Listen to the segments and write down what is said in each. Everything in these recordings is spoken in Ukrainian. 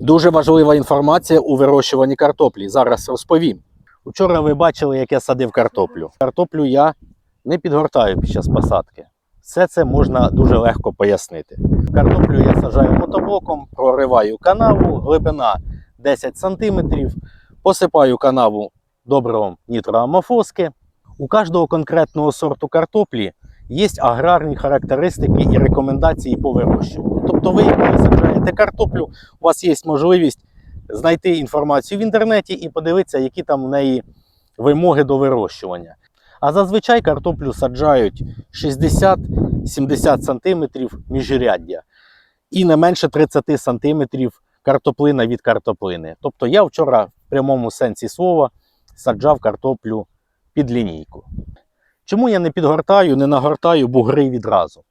Дуже важлива інформація у вирощуванні картоплі. Зараз розповім. Учора ви бачили, як я садив картоплю. Картоплю я не підгортаю під час посадки. Все це можна дуже легко пояснити. Картоплю я саджаю мотоблоком, прориваю канаву, глибина 10 см, посипаю канаву добривом нітроамофоски. У кожного конкретного сорту картоплі є аграрні характеристики і рекомендації по вирощуванню. Тобто, ви, коли саджаєте картоплю, у вас є можливість знайти інформацію в інтернеті і подивитися, які там в неї вимоги до вирощування. А зазвичай картоплю саджають 60-70 см міжряддя і не менше 30 см картоплина від картоплини. Тобто я вчора в прямому сенсі слова саджав картоплю під лінійку. Чому я не підгортаю, не нагортаю бугри відразу?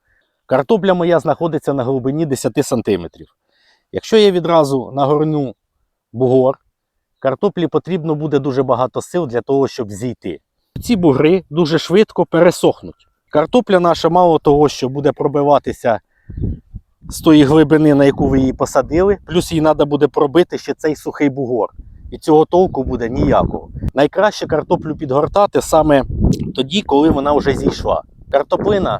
Картопля моя знаходиться на глибині 10 см. Якщо я відразу нагорну бугор, картоплі потрібно буде дуже багато сил для того, щоб зійти. Ці бугри дуже швидко пересохнуть. Картопля наша, мало того, що буде пробиватися з тої глибини, на яку ви її посадили, плюс їй треба буде пробити ще цей сухий бугор. І цього толку буде ніякого. Найкраще картоплю підгортати саме тоді, коли вона вже зійшла. Картоплина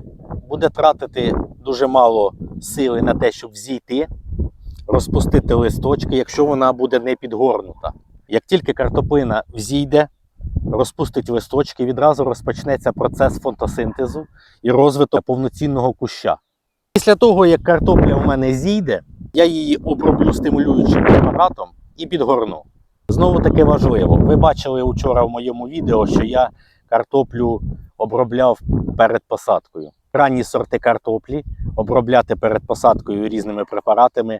буде тратити дуже мало сили на те, щоб зійти, розпустити листочки, якщо вона буде не підгорнута. Як тільки картоплина взійде, розпустить листочки, відразу розпочнеться процес фотосинтезу і розвиток повноцінного куща. Після того, як картопля у мене зійде, я її оброблю стимулюючим препаратом і підгорну. Знову таки важливо. Ви бачили вчора в моєму відео, що я картоплю обробляв перед посадкою. Ранні сорти картоплі обробляти перед посадкою різними препаратами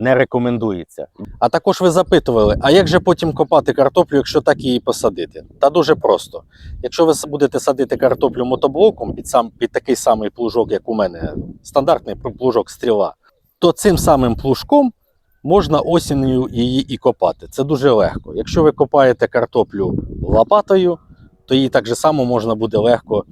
не рекомендується. А також ви запитували, а як же потім копати картоплю, якщо так її посадити? Та дуже просто. Якщо ви будете садити картоплю мотоблоком під, сам, під такий самий плужок, як у мене, стандартний плужок стріла, то цим самим плужком можна осінню її і копати. Це дуже легко. Якщо ви копаєте картоплю лопатою, то її так же само можна буде легко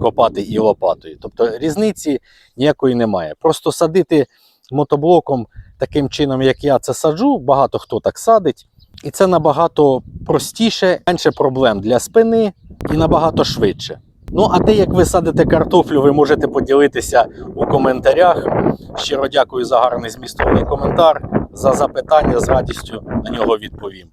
копати і лопатою. Тобто різниці ніякої немає. Просто садити мотоблоком таким чином, як я це саджу, багато хто так садить. І це набагато простіше, менше проблем для спини і набагато швидше. Ну, а те, як ви садите картоплю, ви можете поділитися у коментарях. Щиро дякую за гарний змістовний коментар, за запитання з радістю на нього відповім.